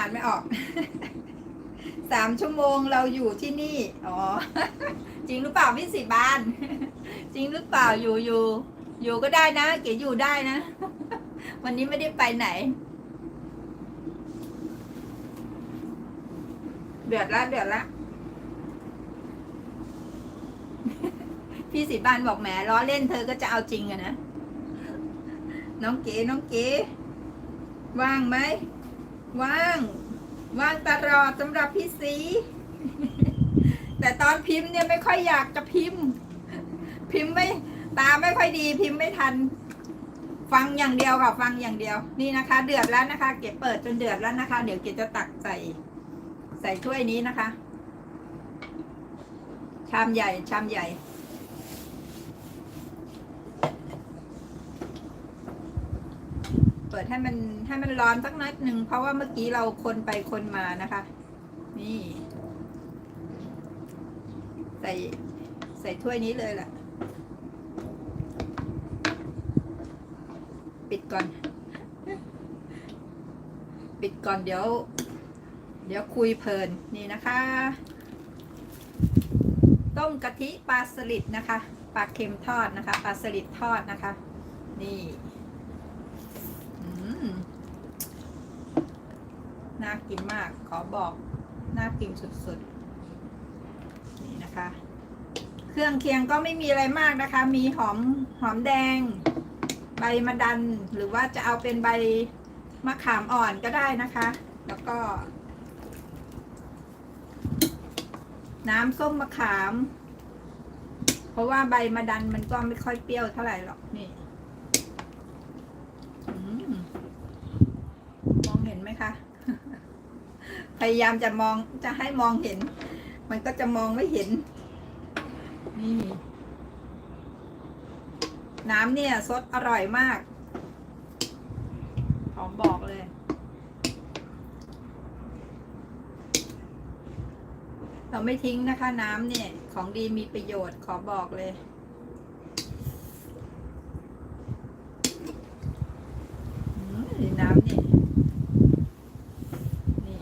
อ่านไม่ออก สามชั่วโมงเราอยู่ที่นี่ อ๋อ จริงหรือเปล่าพี่สิบาน จริงหรือเปล่าอยู่อยู่อยู่ก็ได้นะ เก๋อยู่ได้นะ วันนี้ไม่ได้ไปไหน เดือดละเดือดละพี่สิบานบอกแหมล้อเล่นเธอก็จะเอาจริงอะนะ น้องเก๋น้องเก๋ว่างไหม ว่าง ว่างตลอดสำหรับพี่สี แต่ตอนพิมพ์เนี่ยไม่ค่อยอยากจะพิมพ์ พิมพ์ไม่ตาไม่ค่อยดีพิมพ์ไม่ทัน ฟังอย่างเดียวค่ะฟังอย่างเดียว นี่นะคะ เดือดแล้วนะคะ เก็บเปิดจนเดือดแล้วนะคะ เดี๋ยวเก็บจะตักใส่ ใส่ถ้วยนี้นะคะ ชามใหญ่ชามใหญ่ เปิดให้มันให้มันร้อนสักนิดหนึ่งเพราะว่าเมื่อกี้เราคนไปคนมานะคะ นี่ ใส่ใส่ถ้วยนี้เลยแหละปิดก่อน ปิดก่อนเดี๋ยว เดี๋ยวคุยเพลินนี่นะคะ ต้มกะทิปลาสลิดนะคะปลาเค็มทอดนะคะปลาสลิดทอดนะคะ นี่ อืม น่ากินมาก ขอบอกน่ากินสุดๆ นี่นะคะ เครื่องเคียงก็ไม่มีอะไรมากนะคะ มีหอมหอมแดง ใบมะดัน หรือว่าจะเอาเป็นใบมะขามอ่อนก็ได้นะคะ แล้วก็ น้ำส้มมะขาม เพราะว่าใบมะดันมันก็ไม่ค่อยเปรี้ยวเท่าไหร่หรอกนี่ อืมมองเห็นไหมคะ พยายามจะมองจะให้มองเห็น มันก็จะมองไม่เห็น นี่ น้ำเนี่ยสดอร่อยมาก หอมบอกเลย เราไม่ทิ้งนะคะ น้ำเนี่ย ของดีมีประโยชน์ขอบอกเลย อืมน้ำนี่ นี่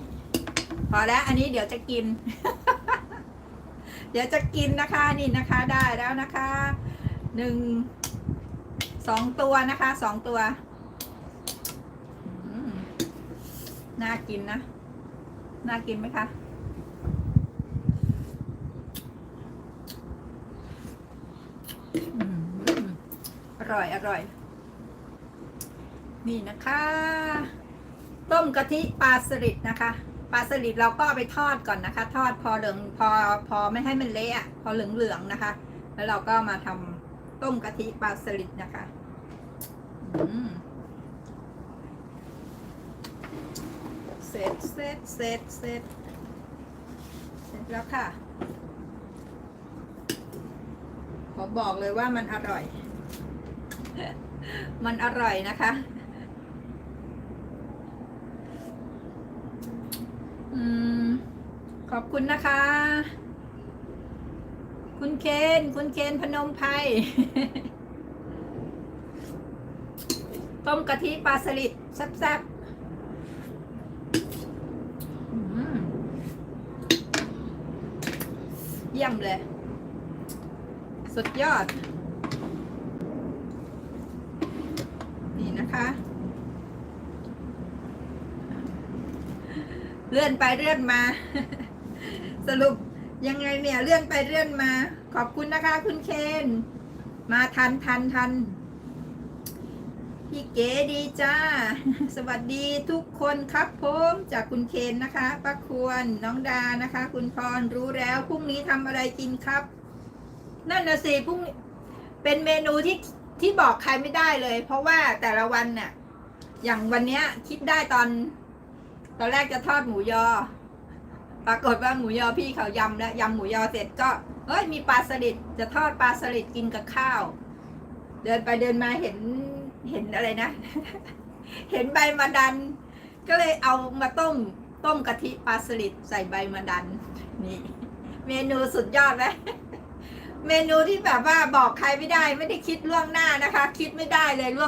พ อแล้วอันนี้เดี๋ยวจะกิน เดี๋ยวจะกินนะคะนี่นะคะได้แล้วนะคะหนึ่งสองตัวนะคะสองตัวน่ากินนะ น่ากินไหมคะอร่อย อร่อย นี่นะคะ ต้มกะทิปลาสลิดนะคะ ปลาสลิดเราก็ไปทอดก่อนนะคะ ทอดพอเหลืองพอพอไม่ให้มันเละพอเหลืองเหลืองๆนะคะ แล้วเราก็มาทำต้มกะทิปลาสลิดนะคะเสร็จเสร็จเสร็จเสร็จเสร็จแล้วค่ะ ขอบอกเลยว่ามันอร่อย มันอร่อยนะคะ อืม ขอบคุณนะคะ คุณเคน คุณเคนพนมไพรต้มกะทิปลาสลิดแซ่บๆเยี่ยมเลย สุดยอด นี่นะคะ เลื่อนไปเลื่อนมา สรุปยังไงเนี่ยเลื่อนไปเลื่อนมา ขอบคุณนะคะ คุณเคน มาทันทันทันพี่เก๋ดีจ้า สวัสดีทุกคนครับผมจากคุณเคนนะคะป้าควรน้องดานะคะ คุณพรรู้แล้วพรุ่งนี้ทำอะไรกินครับ นั่นนะสิพรุ่งเป็นเมนูที่ที่บอกใครไม่ได้เลย เพราะว่าแต่ละวันเนี่ยอย่างวันเนี้ยคิดได้ตอน ตอนแรกจะทอดหมูยอ ปรากฏว่าหมูยอพี่เขายำแล้วยำหมูยอเสร็จก็เอ้ยมีปลาสลิดจะทอดปลาสลิดกินกับข้าว เดินไปเดินมาเห็นเห็นอะไรนะ เห็นใบมะดัน ก็เลยเอามาต้มต้มกะทิปลาสลิดใส่ใบมะดัน นี่ เมนูสุดยอดไหมเมนูที่แบบว่าบอกใครไม่ได้ ไม่ได้คิดล่วงหน้านะคะ คิดไม่ได้เลยล่วง